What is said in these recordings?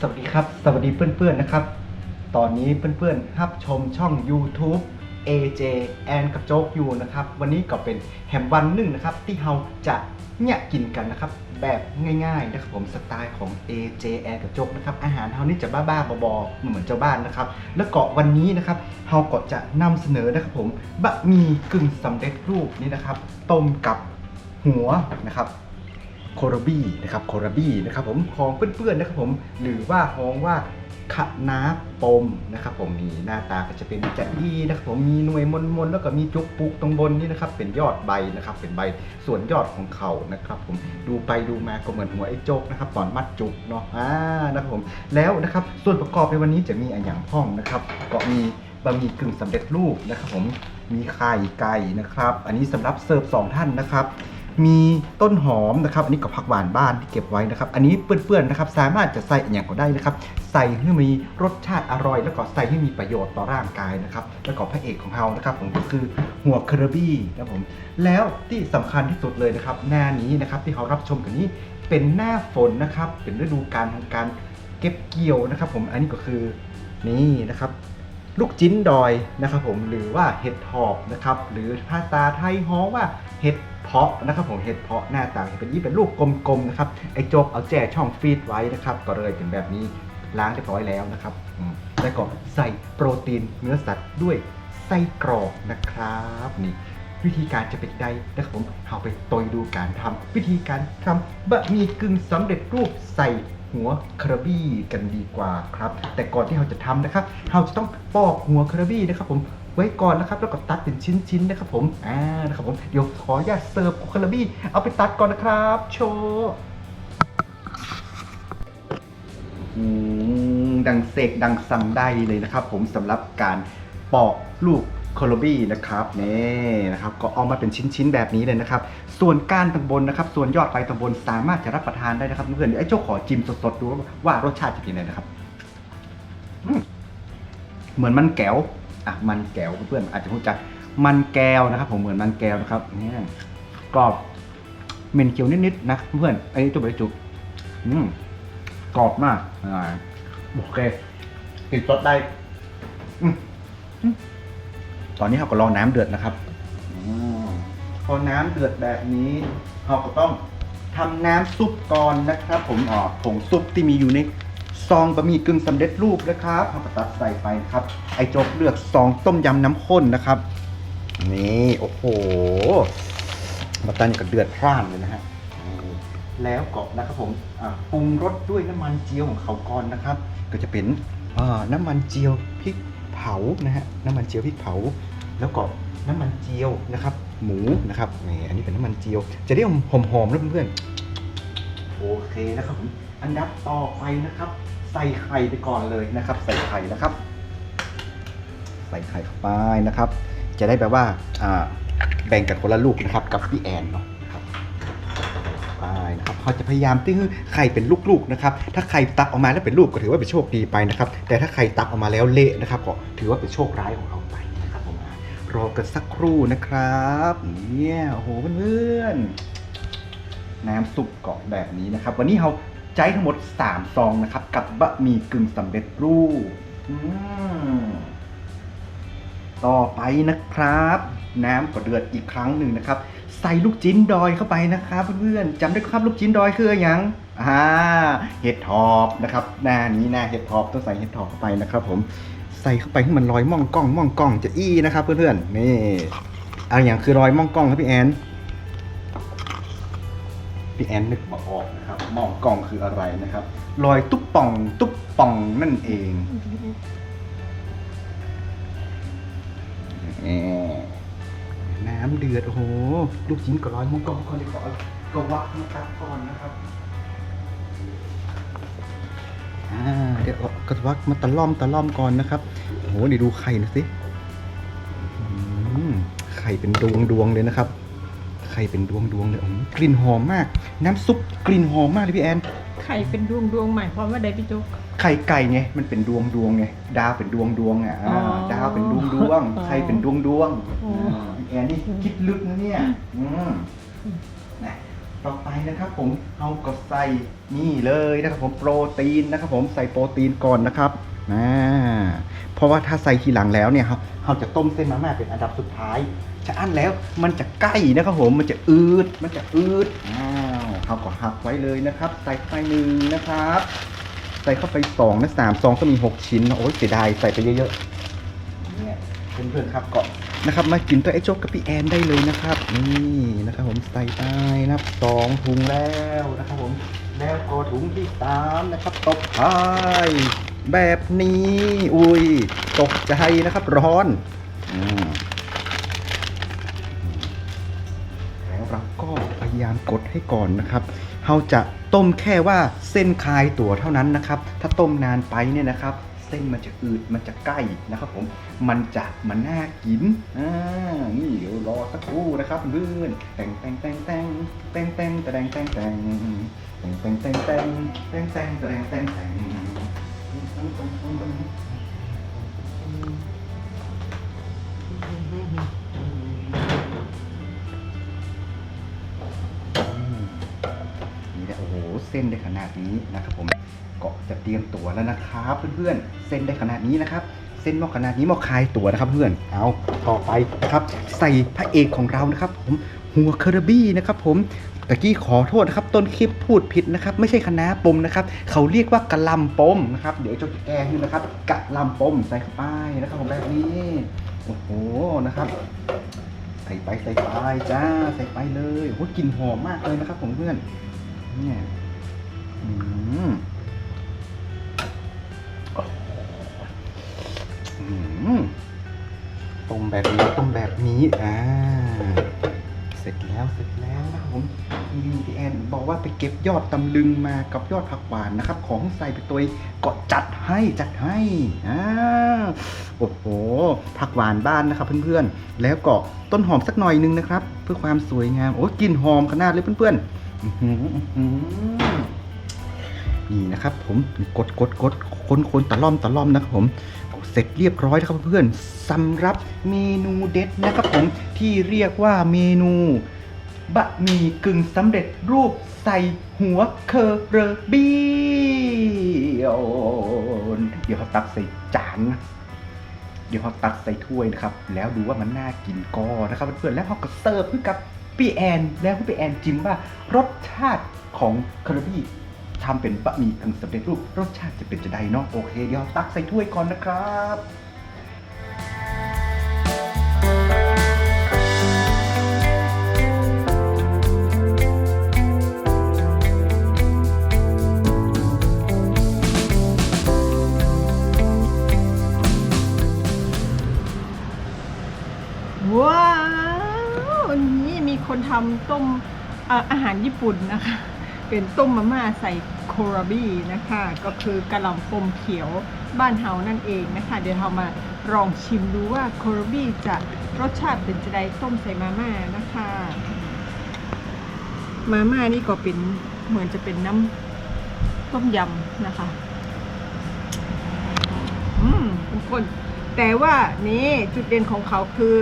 สวัสดีครับ สวัสดีเพื่อนๆนะครับ ตอนนี้เพื่อนๆรับชมช่อง YouTube AJ แอนกับโจ๊กอยู่นะครับ วันนี้ก็เป็นแฮมวันหนึ่งนะครับ ที่เราจะเนี่ยกินกันนะครับ แบบง่ายๆนะครับผมสไตล์ของ AJ แอนกับโจ๊กนะครับอาหารเฮานี่จะบ้าๆบอๆเหมือนเจ้าบ้านนะครับ แล้วก็วันนี้นะครับเฮาก็จะนำเสนอนะครับผมบะหมี่กึ่งสำเร็จรูปนี่นะครับ ต้มกับหัวนะครับ โคโรบี้นะครับโคโรบี้นะครับผมของเพื่อนๆนะครับผมหรือว่าฮ้องว่าคะน้าปมนะครับผมนี่หน้าตาก็จะเป็นจะอีนะครับผมมีหน่วยมนๆแล้วก็มีจุกปุกตรงบนนี่นะครับเป็นยอดใบนะครับเป็นใบส่วนยอดของเขานะครับผมดูไปดูมาก็เหมือนหัวไอ้โจกนะครับตอนมัดจุกเนาะอ่านะครับผมแล้วนะครับส่วนประกอบในวันนี้จะมีอะไรอย่างพ้องนะครับ ก็มีบะหมี่กึ่งสำเร็จรูปนะครับผมมีไข่ไก่นะครับ อันนี้สำหรับเสิร์ฟสองท่านนะครับ มีต้นหอมนะครับ อันนี้กับผักหวานบ้านที่เก็บไว้นะครับ อันนี้เปื้อนๆนะครับ สามารถจะใส่อย่างก็ได้นะครับ ใส่ให้มีรสชาติอร่อย แล้วก็ใส่ให้มีประโยชน์ต่อร่างกายนะครับ แล้วก็พระเอกของเรานะครับ ผมก็คือหัวเคอร์บี้นะผม แล้วที่สำคัญที่สุดเลยนะครับ หน้านี้นะครับที่เขารับชมกันนี้เป็นหน้าฝนนะครับ เป็นฤดูกาลของการเก็บเกี่ยวนะครับ ผม อันนี้ก็คือนี่นะครับลูกจิ้นดอยนะครับผมหรือว่าเห็ดหอบนะครับหรือภาษาไทยฮ้องว่าเห็ด เพาะนะครับผมเห็ดเพาะหน้าตาเป็นยี่เป็นลูกกลมๆนะครับไอ้โจกเอาแจ่ช่องฟีดไว้นะครับก็เลยเป็นแบบนี้ล้างเรียบร้อยแล้วนะครับแล้วก็ใส่โปรตีนเนื้อสัตว์ด้วยไส้กรอกนะครับนี่วิธีการจะเป็นใดนะครับผมเอาไปตอยดูการทำวิธีการทำบะหมี่กึ่งสำเร็จรูปใส่หัวคาราบี้กันดีกว่าครับ แต่ก่อนที่เราจะทำนะครับ เราจะต้องปอกหัวคาราบี้นะครับผม ไว้ก่อนนะครับ แล้วก็ตัดเป็นชิ้นๆนะครับผมอ่านะครับผมเดี๋ยวขออนุญาตเสิร์ฟคาราบี้เอาไปตัดก่อนนะครับโชว์ดังเสกดังซัมได้เลยนะครับผมสำหรับการปอกลูกคาราบี้นะครับนี่นะครับก็เอามาเป็นชิ้นๆแบบนี้เลยนะครับ ส่วนก้านตางบนนะครับ ส่วนยอดใบตางบนสามารถจะรับประทานได้นะครับเพื่อนๆเดี๋ยวไอ้เจ้าขอจิ้มสดๆดูว่ารสชาติจะเป็นยังไงนะครับเหมือนมันแก้ว อะมันแก้วเพื่อนๆอาจจะรู้จักมันแก้วนะครับ ผมเหมือนมันแก้วนะครับเนี่ยกรอบเหม็นเคี้ยวนิดๆนะเพื่อนไอ้จุ๊บไอ้จุ๊บอืมกรอบมากอ่าโอเคกินสได้ตอนนี้เราก็รอน้ำเดือดนะครับอพอน้ำเดือดแบบนี้เราก็ต้องทำน้ำซุปก่อนนะครับ ผมอ๋อผงซุปที่มีอยู่ใน ซองบะหมี่กึ่งสำเร็จรูปนะครับเราตัดใส่ไปครับ ไอโจ๊กเลือกซองต้มยำน้ำข้นนะครับ นี่โอ้โหมาตันกับเดือดพร่านเลยนะฮะแล้วก็นะครับผมปรุงรสด้วยน้ำมันเจียวของเขาก่อนนะครับ ก็จะเป็นน้ำมันเจียวพริกเผานะฮะน้ำมันเจียวพริกเผา แล้วก็น้ำมันเจียวนะครับ หมูนะครับนี่อันนี้เป็นน้ำมันเจียว จะได้หอมๆนะเพื่อนๆโอเคนะครับผมอันดับต่อไปนะครับ ใส่ไข่ไปก่อนเลยนะครับ ใส่ไข่นะครับ ใส่ไข่เข้าไปนะครับ จะได้แบบว่าแบ่งกันคนละลูกนะครับ กับพี่แอนเนาะนะครับไปนะครับเขาจะพยายามตื้อไข่เป็นลูกๆนะครับ ถ้าไข่ตักออกมาแล้วเป็นลูกก็ถือว่าเป็นโชคดีไปนะครับ แต่ถ้าไข่ตักออกมาแล้วเละนะครับก็ถือว่าเป็นโชคร้ายของเราไปนะครับผมรอกันสักครู่นะครับเนี่ยโอ้โหเพื่อนๆน้ำซุปเกาะแบบนี้นะครับ วันนี้เรา ใช้ทั้งหมด 3 ซองนะครับ กับบะหมี่กึ่งสำเร็จรูปต่อไปนะครับ น้ำก็เดือดอีกครั้งหนึ่งนะครับ ใส่ลูกจิ้นดอยเข้าไปนะครับเพื่อนๆจำได้ครับลูกจิ้นดอยคืออะไรยังอ่าเห็ดทอบนะครับหน้านี้หน้าเห็ดทอบต้องใส่เห็ดทอบเข้าไปนะครับ ผมใส่เข้าไปให้มันลอยม่องกล้องม่องกล้องจะอี้นะครับ เพื่อนๆนี่เอาอย่างคือลอยม่องกล้องครับพี่แอน พี่แอนนึกมาออกนะครับม่องกล้องคืออะไรนะครับลอยตุ๊บป่อง ตุ๊บป่องนั่นเองแหมน้ำเดือดโอ้โหลูกชิ้นก็ร้อยมุกก่อนก่อนดีกว่าก็วักมาตักก่อนนะครับอ่าเดี๋ยวเอากระวักมาตะล่อมตะล่อมก่อนนะครับโอ้โหเดี๋ยวดูไข่หน่อยสิอืมไข่เป็นดวงดวงๆเลยนะครับ ไข่เป็นดวงดวงๆเลยอืมกลิ่นหอมมาก น้ำซุปกลิ่นหอมมากเลยพี่แอน ไข่เป็นดวงดวงๆหมายความว่าใดพี่จุ๊ก ไข่ไก่ไงมันเป็นดวงดวงไงดาวเป็นดวงดวงอะอ่าอ๋อดาวเป็นดวงดวงอ๋อไข่เป็นดวงดวงอ๋อาแอนนี่คิดลึกนะเนี่ยอืมนะต่อไปนะครับผมเอาก็ใส่นี่เลยนะครับผมโปรตีนนะครับผมใส่โปรตีนก่อนนะครับอ่า เพราะว่าถ้าใส่ทีหลังแล้วเนี่ยครับเราจะต้มเส้นมาม่าเป็นอันดับสุดท้ายจะอั้นแล้วมันจะใกล้นะครับผมมันจะอืดมันจะอืดอ้าวเราก็หักไว้เลยนะครับ ใส่ไปหนึ่งนะครับ ใส่เข้าไปสองนะสามซองก็มีหกชิ้นนะโอ้ยเสียดายใส่ไปเยอะๆเนี่ยเพื่อนๆครับก็นะครับมากินตัวไอ้โจ๊กกับพี่แอนได้เลยนะครับนี่นะครับผมใส่ไปนะครับสองถุงแล้วนะครับผมแล้วก็ถุงที่สามนะครับตบท้าย แบบนี้ อุ้ย ตกใจนะครับ ร้อนอแล้วเราก็พยายามกดให้ก่อนนะครับเราจะต้มแค่ว่าเส้นคลายตัวเท่านั้นนะครับ ถ้าต้มนานไปเนี่ยนะครับ เส้นมันจะอืดมันจะใกล้นะครับผมมันจะมันน่ากินอ่านี่เดี๋ยวรอสักครู่นะครับเพื่อนแต่งแต่งแต่งแต่งแต่งแต่งแต่งแต่งแต่งแต่งแต่งแต่งแต่งแต่งแต่งแต่งแต่ง นี่แหละโอ้โห เส้นได้ขนาดนี้นะครับผมก็จะเตรียมตัวแล้วนะครับเพื่อนๆ เส้นได้ขนาดนี้นะครับ เส้นหมอกขนาดนี้หมอกคลายตัวนะครับเพื่อน เอาต่อไปนะครับ ใส่พระเอกของเรานะครับ ผม หัวเคอร์บี้นะครับผมตะกี้ขอโทษนะครับต้นคลิปพูดผิดนะครับ ไม่ใช่คณะปมนะครับเขาเรียกว่ากะลำปมนะครับเดี๋ยวจะแกงให้นะครับกะลำปมใส่เข้าไปนะครับผมแบบนี้โอ้โหนะครับ ใส่ไปใส่ไปจ้าใส่ไปเลยโอ้โหกลิ่นหอมมากเลยนะครับ ผมเพื่อนเนี่ยอืมต้มแบบนี้ต้มแบบนี้อ่า เสร็จแล้วเสร็จแล้วนะครับผมนี่พี่แอนบอกว่าไปเก็บยอดตำลึงมากับยอดผักหวานนะครับ ของใส่ไปตัวก็จัดให้จัดให้อ่าโอ้โหผักหวานบ้านนะครับเพื่อนๆ แล้วก็ต้นหอมสักหน่อยนึงนะครับ เพื่อความสวยงามโอ้กลิ่นหอมขนาดเลยเพื่อนๆอื้อหืออื้อหือนี่นะครับผมกดกดกดคนคนตะล่อมตะล่อมนะครับผม เสร็จเรียบร้อยแล้วครับเพื่อนสำหรับเมนูเด็ดนะครับผมที่เรียกว่าเมนูบะหมี่กึ่งสำเร็จรูปใส่หัวเคอเรบี้เดี๋ยวเขาตักใส่จานนะเดี๋ยวเขาตักใส่ถ้วยนะครับ แล้วดูว่ามันน่ากินก็นะครับเพื่อนๆแล้วเขาก็เสิร์ฟให้กับพี่แอนแล้วพี่แอนจิ้มว่ารสชาติของเคอร์บี้ ทำเป็นบะหมี่กึ่งสำเร็จรูปรสชาติจะเป็นจะใดเนาะโอเคเดี๋ยวตักใส่ถ้วยก่อนนะครับว้าววันนี้มีคนทำต้มออาหารญี่ปุ่นนะคะ เป็นต้มมาม่าใส่โคราบี้นะคะ ก็คือกระหล่ำปมเขียวบ้านเฮานั่นเองนะคะ เดี๋ยวเรามาลองชิมดูว่าโคราบี้จะรสชาติเป็นจะไดต้มใส่มาม่านะคะ มาม่านี่ก็เป็นเหมือนจะเป็นน้ำต้มยำนะคะ อืมเป็นคนแต่ว่านี่จุดเด่นของเขาคือ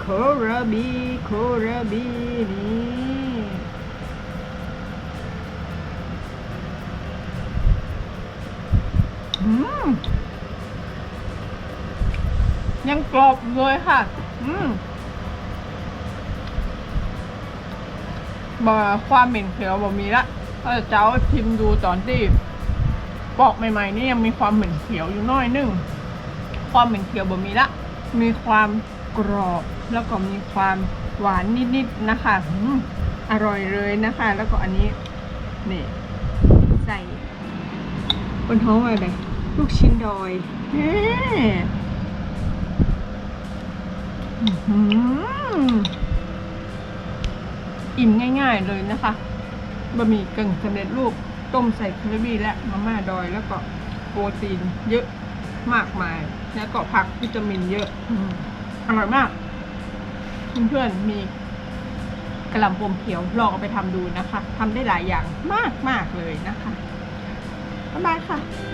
โคราบีโคราบีนี่อืม ยังกรอบเลยค่ะ อืมบ่ความเหม็นเขียวบ่มีละถ้าจะเจ้าชิมดูตอนที่ปอกใหม่ๆนี่ยังมีความเหม็นเขียวอยู่น้อยนึง ความเหม็นเขียวบ่มีละ มีความกรอบแล้วก็มีความหวานนิดๆนะคะอืมอร่อยเลยนะคะ แล้วก็อันนี้ นี่ ใส่บนท้องอะไร ลูกชิ้นดอยเฮ้อื้อหืออิ่มง่ายๆเลยนะคะบะหมี่กึ่งสำเร็จรูปต้มใส่เคอรี่และมาม่าดอยแล้วก็โปรตีนเยอะมากมาย แล้วก็ผักวิตามินเยอะอืมอร่อยมาก เพื่อนๆมีกระหล่ำปมเขียวลองเอาไปทำดูนะคะทำได้หลายอย่างมากๆเลยนะคะบ๊ายบายค่ะ